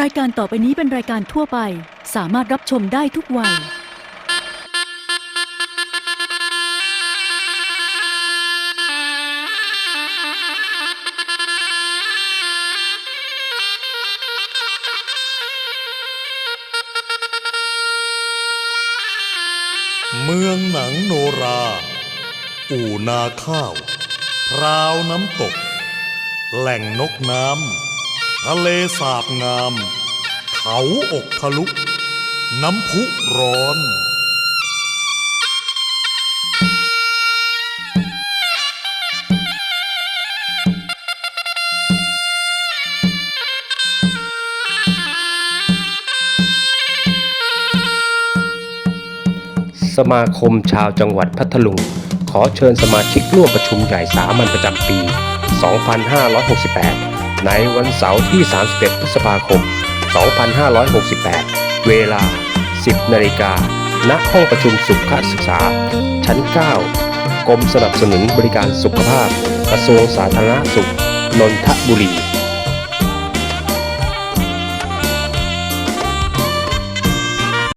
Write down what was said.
รายการต่อไปนี้เป็นรายการทั่วไป สามารถรับชมได้ทุกวัย เมืองหนังโนรา อู่นาข้าว พราวน้ำตก แหล่งนกน้ำ ทะเลสาบงาม เขาอกทะลุ น้ำพุร้อน สมาคมชาวจังหวัดพัทลุง ขอเชิญสมาชิกร่วมประชุมใหญ่สามัญประจำปี 2568 ในวันเสาร์ที่ 31 พฤษภาคม 2568 เวลา 10 นาฬิกา ณ ห้องประชุมสุขศึกษา ชั้น 9 กรมสนับสนุนบริการสุขภาพ กระทรวงสาธารณสุข นนทบุรี